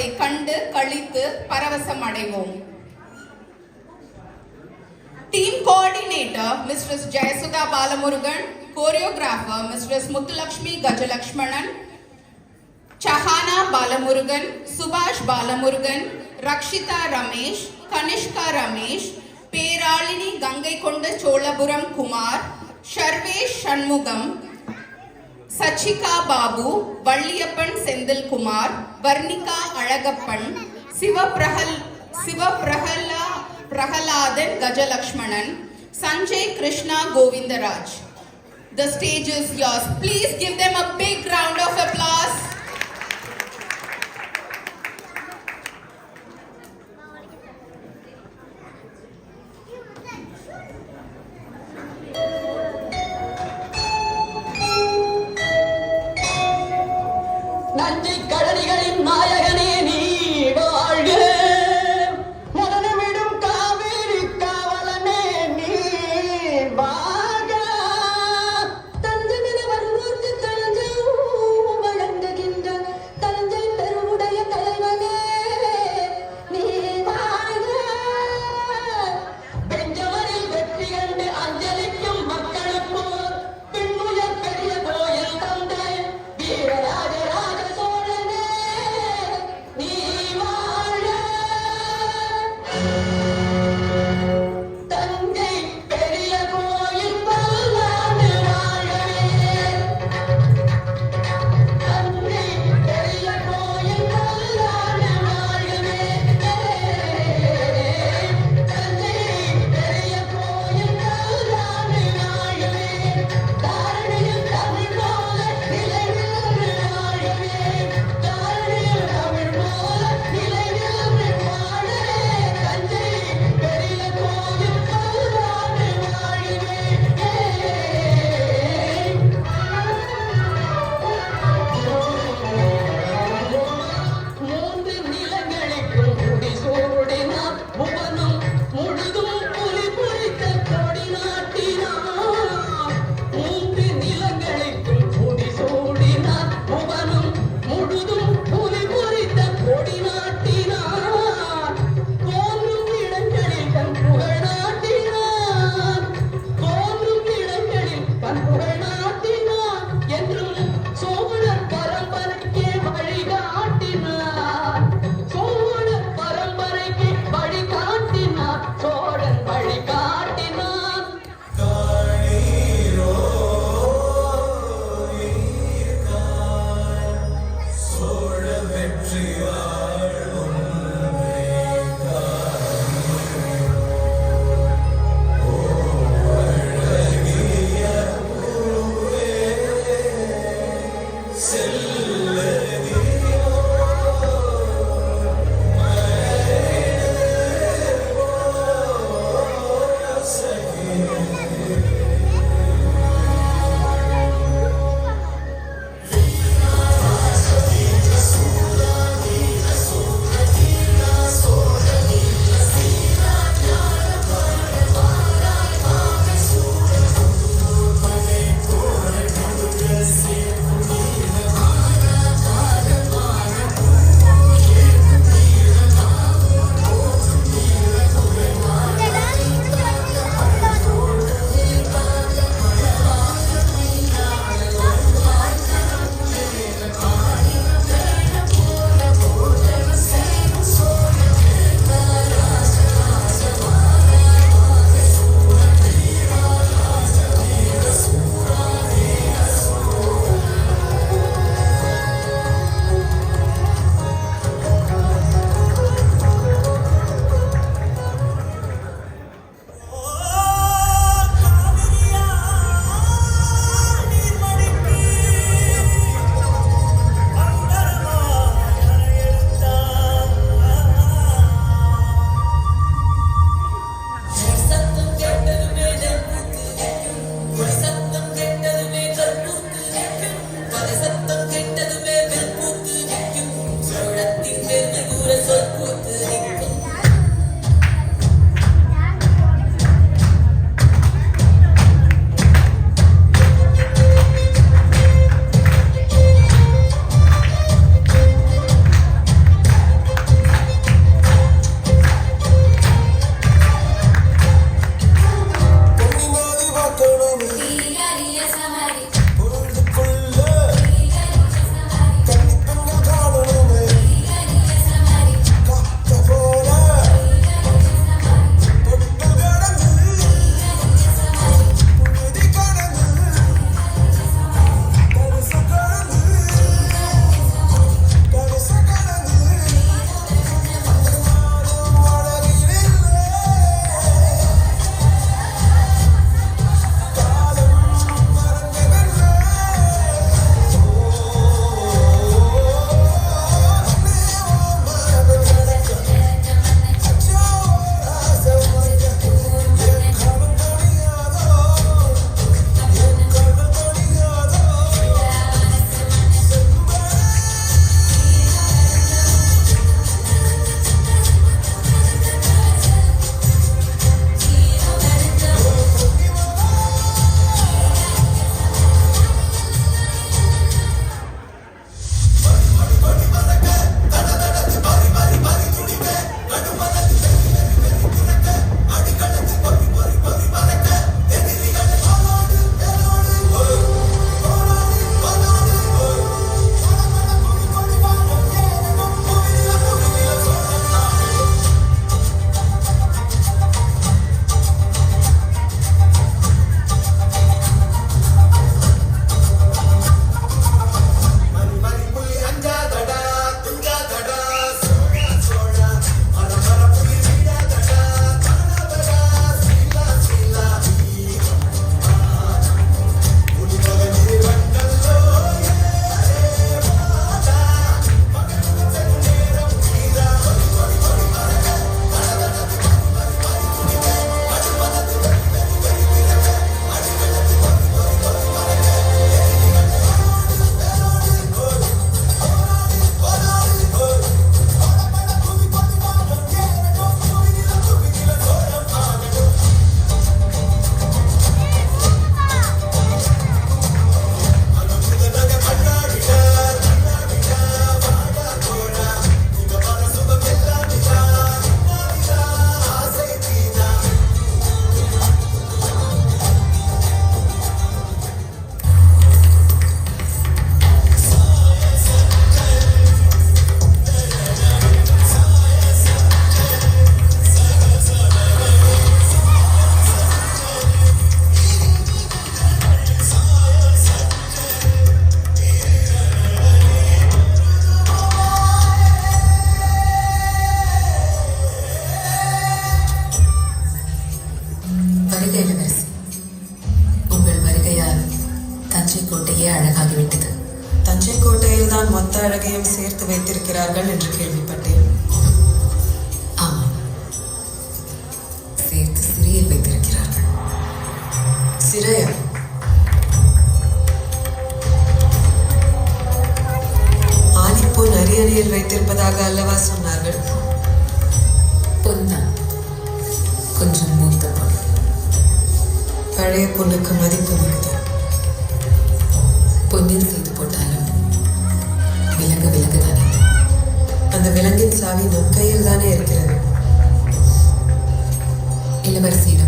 அதை கண்டு கழித்து பரவசம் அடைவோம் Team coordinator, Mrs. Jayasudha Balamurugan, choreographer, Mrs. Muthulakshmi Gajalakshmanan, Chahana Balamurugan, Subhash Balamurugan, Rakshita Ramesh, Kanishka Ramesh, Peralini Gangai Konda Cholapuram Kumar, Sharvesh Shanmugam, சச்சிகா Babu Valliappan Senthilkumar Varnika Alagappan சிவபிரகல் சிவபிரகலா Prahladan கஜலக்ஷ்மணன் Sanjay Krishna Govindaraj The stage is yours. Please give them a big round of applause. வைத்திருக்கிறார்கள் என்று கேள்விப்பட்டேன். ஆமாம். சேர்த்து சிறையில் வைத்திருக்கிறார்கள். சிறையா? ஆணிப்போன் அரியணையில் வைத்திருப்பதாக அல்லவா சொன்னார்கள்? பொன்தான். கொஞ்சம் மூத்த பொண்ணு பழைய பொண்ணுக்கு மதிப்பு மிகுது el versículo.